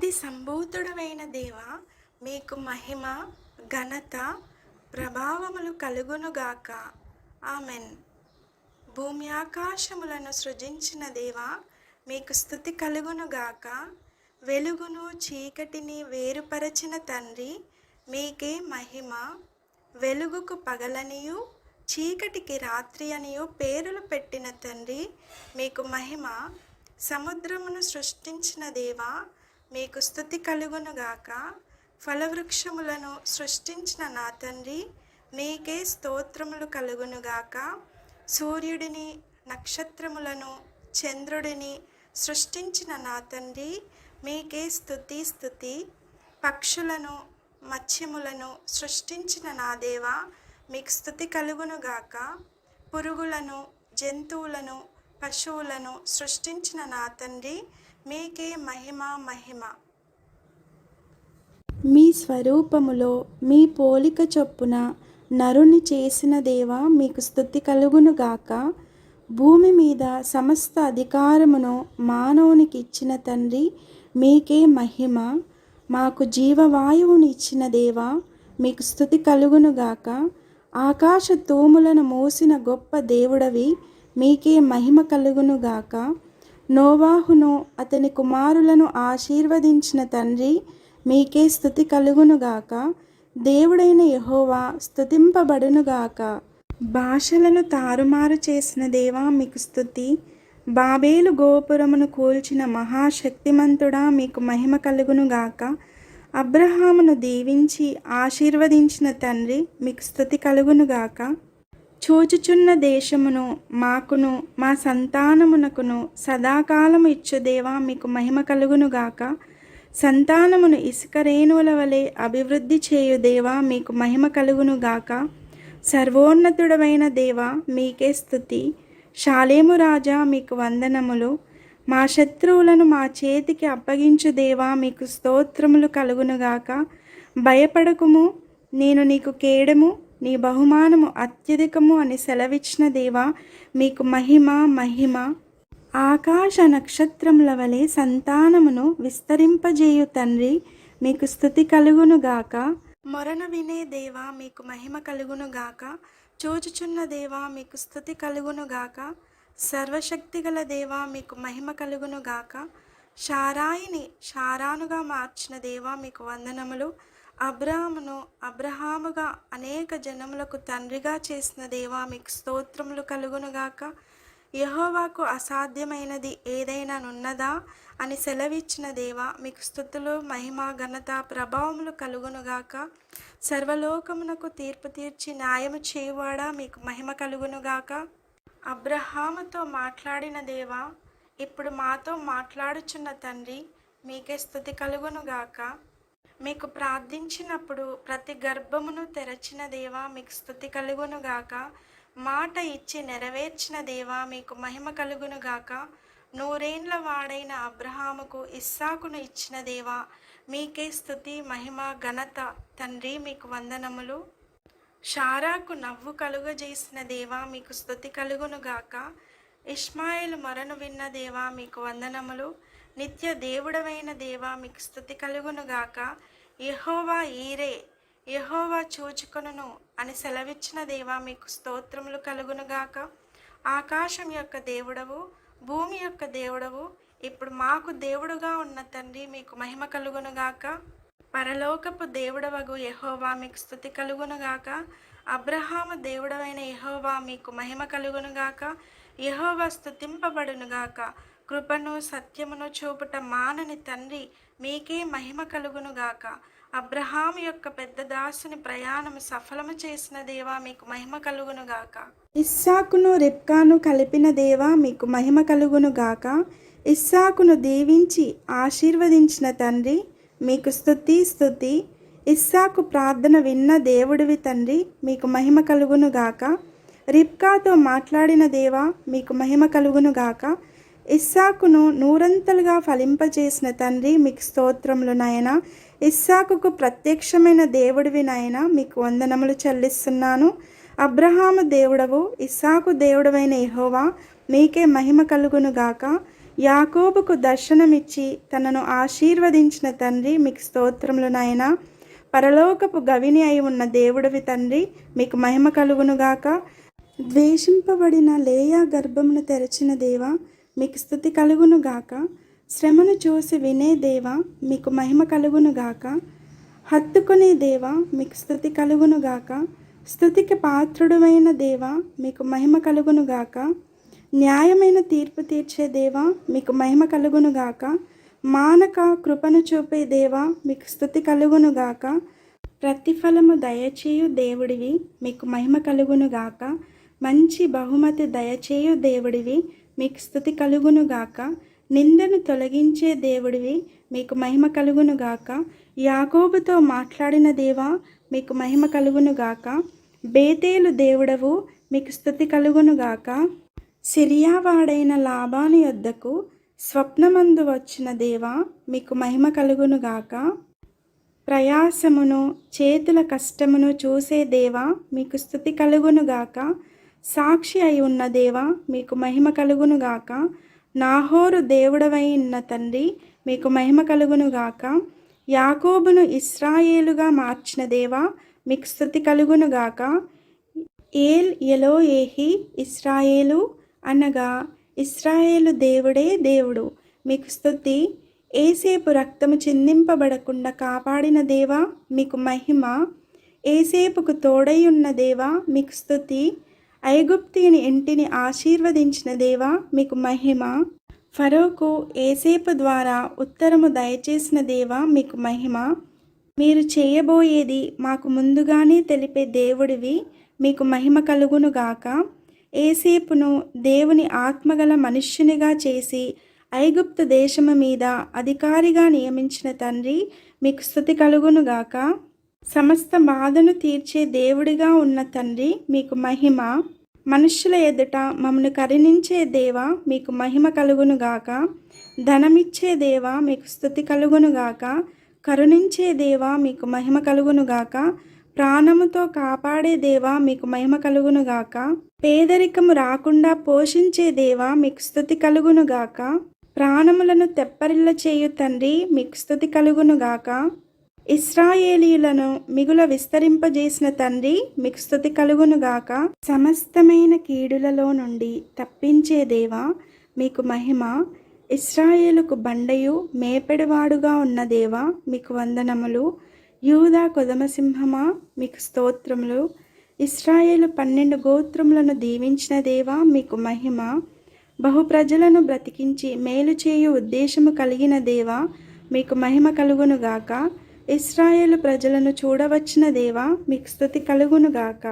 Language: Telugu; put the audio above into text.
ఆది సంభూతుడమైన దేవ మీకు మహిమ ఘనత ప్రభావములు కలుగునుగాక. ఆమెన్. భూమి ఆకాశములను సృజించిన దేవ మీకు స్థుతి కలుగునుగాక. వెలుగును చీకటిని వేరుపరచిన తండ్రి మీకే మహిమ. వెలుగుకు పగలనియు చీకటికి రాత్రి అనియు పేరులు పెట్టిన తండ్రి మీకు మహిమ. సముద్రమును సృష్టించిన దేవా మీకు స్థుతి కలుగునుగాక. ఫలవృక్షములను సృష్టించిన నా తండ్రి మీకే స్తోత్రములు కలుగునుగాక. సూర్యుడిని నక్షత్రములను చంద్రుడిని సృష్టించిన నా తండ్రి మీకే స్థుతి స్థుతి. పక్షులను మత్స్యములను సృష్టించిన నా దేవ మీకు స్థుతి కలుగునుగాక. పురుగులను జంతువులను పశువులను సృష్టించిన నా తండ్రి మీకే మహిమ మహిమ. మీ స్వరూపములో మీ పోలిక చొప్పున నరుని చేసిన దేవ మీకు స్థుతి కలుగునుగాక భూమి మీద సమస్త అధికారమును మానవునికి ఇచ్చిన తండ్రి మీకే మహిమ. మాకు జీవవాయువుని ఇచ్చిన దేవ మీకు స్థుతి కలుగునుగాక ఆకాశ తూములను మోసిన గొప్ప దేవుడవి మీకే మహిమ కలుగునుగాక నోవాహును అతని కుమారులను ఆశీర్వదించిన తండ్రి మీకే స్థుతి కలుగునుగాక. దేవుడైన యహోవా స్థుతింపబడునుగాక భాషలను తారుమారు చేసిన దేవా మీకు స్థుతి. బాబేలు గోపురమును కూల్చిన మహాశక్తిమంతుడా మీకు మహిమ కలుగునుగాక అబ్రహామును దీవించి ఆశీర్వదించిన తండ్రి మీకు స్థుతి కలుగునుగాక చూచుచున్న దేశమును మాకును మా సంతానమునకును సదాకాలము ఇచ్చు దేవా మీకు మహిమ కలుగునుగాక సంతానమును ఇసుక రేణువుల వలె అభివృద్ధి చేయు దేవా మీకు మహిమ కలుగునుగాక సర్వోన్నతుడమైన దేవా మీకే స్థుతి. శాలేము రాజా మీకు వందనములు. మా శత్రువులను మా చేతికి అప్పగించు దేవా మీకు స్తోత్రములు కలుగునుగాక భయపడకుము నేను నీకు కేడము. నీ బహుమానము అత్యధికము అని సెలవిచ్చిన దేవా మీకు మహిమ మహిమ. ఆకాశ నక్షత్రముల వలె సంతానమును విస్తరింపజేయు తండ్రి మీకు స్థుతి కలుగునుగాక మొరను వినే దేవా మీకు మహిమ కలుగునుగాక చూచుచున్న దేవా మీకు స్థుతి కలుగునుగాక సర్వశక్తిగల దేవా మీకు మహిమ కలుగునుగాక షారాయిని షారానుగా మార్చిన దేవా మీకు వందనములు. అబ్రాహామును అబ్రహాముగా అనేక జనములకు తండ్రిగా చేసిన దేవా మీకు స్తోత్రములు కలుగునుగాక. యహోవాకు అసాధ్యమైనది ఏదైనా నున్నదా అని సెలవిచ్చిన దేవా మీకు స్థుతులు మహిమ ఘనత ప్రభావములు కలుగునుగాక. సర్వలోకమునకు తీర్పు తీర్చి న్యాయము చేయువాడా మీకు మహిమ కలుగునుగాక. అబ్రహాముతో మాట్లాడిన దేవా ఇప్పుడు మాతో మాట్లాడుచున్న తండ్రి మీకే స్థుతి కలుగునుగాక మీకు ప్రార్థించినప్పుడు ప్రతి గర్భమును తెరచిన దేవా మీకు స్థుతి కలుగునుగాక మాట ఇచ్చి నెరవేర్చిన దేవా మీకు మహిమ కలుగునుగాక నూరేండ్ల వాడైన అబ్రహాముకు ఇస్సాకును ఇచ్చిన దేవా మీకే స్థుతి మహిమ ఘనత. తండ్రి మీకు వందనములు. షారాకు నవ్వు కలుగజేసిన దేవా మీకు స్థుతి కలుగునుగాక ఇస్మాయిల్ మరను విన్న దేవా మీకు వందనములు. నిత్య దేవుడవైన దేవా మీకు స్థుతి కలుగునుగాక యహోవా ఈరే యహోవా చూచుకొనును అని సెలవిచ్చిన దేవా మీకు స్తోత్రములు కలుగునుగాక ఆకాశం యొక్క దేవుడవు భూమి యొక్క దేవుడవు. ఇప్పుడు మాకు దేవుడుగా ఉన్న తండ్రి మీకు మహిమ కలుగునుగాక పరలోకపు దేవుడవగు యహోవా మీకు స్థుతి కలుగునుగాక అబ్రహాము దేవుడవైన యహోవా మీకు మహిమ కలుగునుగాక యహోవా స్థుతింపబడునుగాక కృపను సత్యమును చూపుట మానని తండ్రి మీకే మహిమ కలుగునుగాక అబ్రహాం యొక్క పెద్ద దాసుని ప్రయాణము సఫలము చేసిన దేవా మీకు మహిమ కలుగునుగాక ఇస్సాకును రిబ్కాను కలిపిన దేవా మీకు మహిమ కలుగునుగాక ఇస్సాకును దీవించి ఆశీర్వదించిన తండ్రి మీకు స్థుతి స్థుతి ఇస్సాకు ప్రార్థన విన్న దేవుడివి తండ్రి మీకు మహిమ కలుగునుగాక రిబ్కాతో మాట్లాడిన దేవా మీకు మహిమ కలుగునుగాక ఇస్సాకును నూరంతలుగా ఫలింపజేసిన తండ్రి మీకు స్తోత్రములు నాయన. ఇస్సాకుకు ప్రత్యక్షమైన దేవుడివి నాయన మీకు వందనములు చెల్లిస్తున్నాను. అబ్రహాము దేవుడవు ఇస్సాకు దేవుడవైన యెహోవా మీకే మహిమ కలుగునుగాక యాకోబుకు దర్శనమిచ్చి తనను ఆశీర్వదించిన తండ్రి మీకు స్తోత్రములు నాయన. పరలోకపు గవిని అయి ఉన్న దేవుడివి తండ్రి మీకు మహిమ కలుగునుగాక ద్వేషింపబడిన లేయా గర్భమును తెరచిన దేవా మీకు స్థుతి కలుగునుగాక శ్రమను చూసి వినే దేవా మీకు మహిమ కలుగునుగాక హత్తుకునే దేవా మీకు స్థుతి కలుగునుగాక స్థుతికి పాత్రుడమైన దేవా మీకు మహిమ కలుగునుగాక న్యాయమైన తీర్పు తీర్చే దేవా మీకు మహిమ కలుగునుగాక మానక కృపను చూపే దేవా మీకు స్థుతి కలుగునుగాక ప్రతిఫలము దయచేయు దేవుడివి మీకు మహిమ కలుగునుగాక మంచి బహుమతి దయచేయు దేవుడివి. మీకు స్థుతి కలుగునుగాక నిందను తొలగించే దేవుడివి. మీకు మహిమ కలుగునుగాక యాగోబుతో మాట్లాడిన దేవా మీకు మహిమ కలుగునుగాక బేతేలు దేవుడవు మీకు స్థుతి కలుగునుగాక సిరియావాడైన లాభాని యొద్దకు స్వప్నమందు వచ్చిన దేవా మీకు మహిమ కలుగునుగాక ప్రయాసమును చేతుల కష్టమును చూసే దేవా మీకు స్థుతి కలుగునుగాక సాక్షి అయి ఉన్న దేవా మీకు మహిమ కలుగునుగాక నాహోరు దేవుడవై ఉన్న తండ్రి మీకు మహిమ కలుగునుగాక యాకోబును ఇస్రాయేలుగా మార్చిన దేవా మీకు స్థుతి కలుగునుగాక ఏల్ ఎలో ఏహి ఇస్రాయేలు అనగా ఇస్రాయేలు దేవుడే దేవుడు మీకు స్థుతి. ఏసేపు రక్తము చిందింపబడకుండా కాపాడిన దేవా మీకు మహిమ. ఏసేపుకు తోడై ఉన్న దేవా మీకు స్థుతి. ఐగుప్తిని ఇంటిని ఆశీర్వదించిన దేవా మీకు మహిమ. ఫరోకు ఏసేపు ద్వారా ఉత్తరము దయచేసిన దేవా మీకు మహిమ. మీరు చేయబోయేది మాకు ముందుగానే తెలిపే దేవుడివి మీకు మహిమ కలుగునుగాక ఏసేపును దేవుని ఆత్మగల మనుష్యునిగా చేసి ఐగుప్తు దేశము మీద అధికారిగా నియమించిన తండ్రి మీకు స్థుతి కలుగునుగాక సమస్త బాధను తీర్చే దేవుడిగా ఉన్న తండ్రి మీకు మహిమ. మనుష్యుల ఎదుట మమ్మను కరుణించే దేవ మీకు మహిమ కలుగునుగాక ధనమిచ్చే దేవ మీకు స్థుతి కలుగునుగాక కరుణించే దేవ మీకు మహిమ కలుగునుగాక ప్రాణముతో కాపాడే దేవ మీకు మహిమ కలుగునుగాక పేదరికము రాకుండా పోషించే దేవ మీకు స్థుతి కలుగునుగాక ప్రాణములను తెప్పరిల్ల చేయు తండ్రి మీకు స్థుతి కలుగునుగాక ఇస్రాయేలీలను మిగుల విస్తరింపజేసిన తండ్రి మీకు స్థుతి కలుగునుగాక సమస్తమైన కీడులలో నుండి తప్పించే దేవా మీకు మహిమ ఇస్రాయేలుకు బండయు మేపెడువాడుగా ఉన్న దేవా మీకు వందనములు. యూదా కొదమసింహమా మీకు స్తోత్రములు. ఇస్రాయేలు పన్నెండు గోత్రములను దీవించిన దేవా మీకు మహిమ. బహు ప్రజలను బ్రతికించి మేలు చేయు ఉద్దేశము కలిగిన దేవా మీకు మహిమ కలుగునుగాక ఇస్రాయేలు ప్రజలను చూడవచ్చిన దేవా మీకు స్థుతి కలుగునుగాక.